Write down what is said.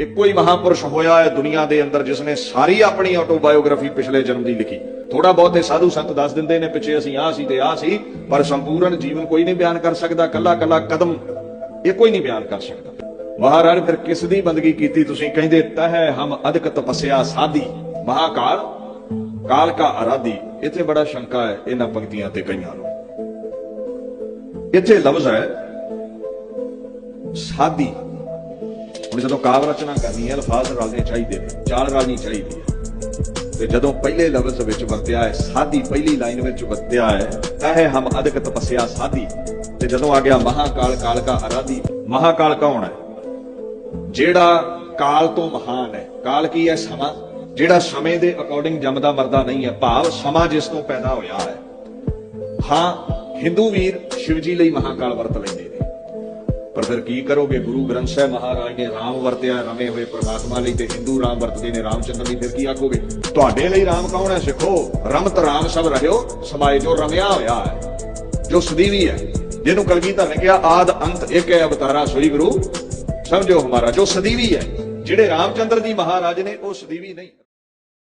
ਇੱਕੋ ਹੀ ਮਹਾਪੁਰਸ਼ ਹੋਇਆ ਹੈ ਦੁਨੀਆ ਦੇ ਅੰਦਰ ਜਿਸ ਨੇ ਸਾਰੀ ਆਪਣੀ ਆਟੋਬਾਇਓਗ੍ਰਾਫੀ ਪਿਛਲੇ ਜਨਮ ਦੀ ਲਿਖੀ। ਥੋੜਾ ਬਹੁਤ ਸਾਧੂ ਸੰਤ ਦੱਸ ਦਿੰਦੇ ਨੇ ਪਿੱਛੇ ਅਸੀਂ ਆਹ ਸੀ ਤੇ ਆਹ ਸੀ, ਪਰ ਸੰਪੂਰਨ ਜੀਵਨ ਕੋਈ ਨਹੀਂ ਬਿਆਨ ਕਰ ਸਕਦਾ ਕੱਲਾ ਕੱਲਾ ਕਦਮ ਇਹ ਕੋਈ ਨਹੀਂ ਬਿਆਨ ਕਰ ਸਕਦਾ। ਮਹਾਰਾਜ, ਫਿਰ ਕਿਸ ਦੀ ਬੰਦਗੀ ਕੀਤੀ ਤੁਸੀਂ? ਕਹਿੰਦੇ, ਤਹਿ ਹਮ ਅਦਕ ਤਪੱਸਿਆ ਸਾਧੀ। ਮਹਾਕਾਲ? ਕਾਲ ਕਾ ਅਰਾਧੀ। ਇੱਥੇ ਬੜਾ ਸ਼ੰਕਾ ਹੈ ਇਹਨਾਂ ਪੰਕਤੀਆਂ ਤੇ ਕਈਆਂ ਨੂੰ। ਇੱਥੇ ਲਫ਼ਜ਼ ਹੈ ਸਾਧੀ। ਹੁਣ ਜਦੋਂ ਕਾਵ ਰਚਨਾ ਕਰਨੀ ਹੈ, ਅਲਫਾਜ਼ ਰਲਣੇ ਚਾਹੀਦੇ ਨੇ, ਚਾਲ ਰਲਣੀ ਚਾਹੀਦੀ ਹੈ। ਤੇ ਜਦੋਂ ਪਹਿਲੇ ਲਫ਼ਜ਼ ਵਿੱਚ ਵਰਤਿਆ ਹੈ ਸਾਧੀ ਪਹਿਲੀ ਲਾਈਨ ਵਿੱਚ ਵਰਤਿਆ ਹੈ, ਤਾਂ ਹਮ ਅਦਕ ਤਪੱਸਿਆ ਸਾਧੀ ਤੇ ਜਦੋਂ ਆ ਗਿਆ ਮਹਾਕਾਲ ਕਾਲ ਕਾ ਅਰਾਧੀ, ਮਹਾਕਾਲ ਕੌਣ ਹੈ? ਜਿਹੜਾ ਕਾਲ ਤੋਂ ਮਹਾਨ ਹੈ। ਕਾਲ ਕੀ ਹੈ? ਸਮਾਂ। ਜਿਹੜਾ ਸਮੇਂ ਦੇ ਅਕੋਰਡਿੰਗ ਜੰਮਦਾ ਮਰਦਾ ਨਹੀਂ ਹੈ। ਭਾਵ ਸਮਾਂ ਜਿਸ ਤੋਂ ਪੈਦਾ ਹੋਇਆ ਹੈ। ਹਾਂ ਹਿੰਦੂ ਵੀਰ ਸ਼ਿਵਜੀ ਲਈ ਮਹਾਕਾਲ ਵਰਤ ਲੈਂਦੇ ਨੇ। ਪਰ ਫਿਰ ਕੀ ਕਰੋਗੇ? ਗੁਰੂ ਗ੍ਰੰਥ ਸਾਹਿਬ ਮਹਾਰਾਜ ਨੇ ਰਾਮ ਵਰਤਿਆ ਰਮੇ ਹੋਏ ਪ੍ਰਮਾਤਮਾ ਲਈ ਤੇ ਹਿੰਦੂ ਰਾਮ ਵਰਤਦੇ ਨੇ। ਰਾਮਚੰਦਰ ਲਈ ਫਿਰ ਕੀ ਆਖੋਗੇ? ਤੁਹਾਡੇ ਲਈ ਰਾਮ ਕੌਣ ਹੈ ਸਿੱਖੋ? ਰਮਤ ਰਾਮ ਸਭ ਰਹਿਓ, ਸਮਾਏ ਜੋ ਰਮਿਆ ਹੋਇਆ ਹੈ, ਜੋ ਸਦੀਵੀ ਹੈ। ਜਿਹਨੂੰ ਕਲਗੀਧਰ ਨੇ ਕਿਹਾ, ਆਦ ਅੰਤ ਇੱਕ ਹੈ ਅਵਤਾਰਾ ਸੋਈ ਗੁਰੂ। ਸਮਝੋ ਹਮਾਰਾ, ਜੋ ਸਦੀਵੀ ਹੈ, ਜਿਹੜੇ ਰਾਮਚੰਦਰ ਜੀ ਮਹਾਰਾਜ ਨੇ, ਉਹ ਸਦੀਵੀ ਨਹੀਂ।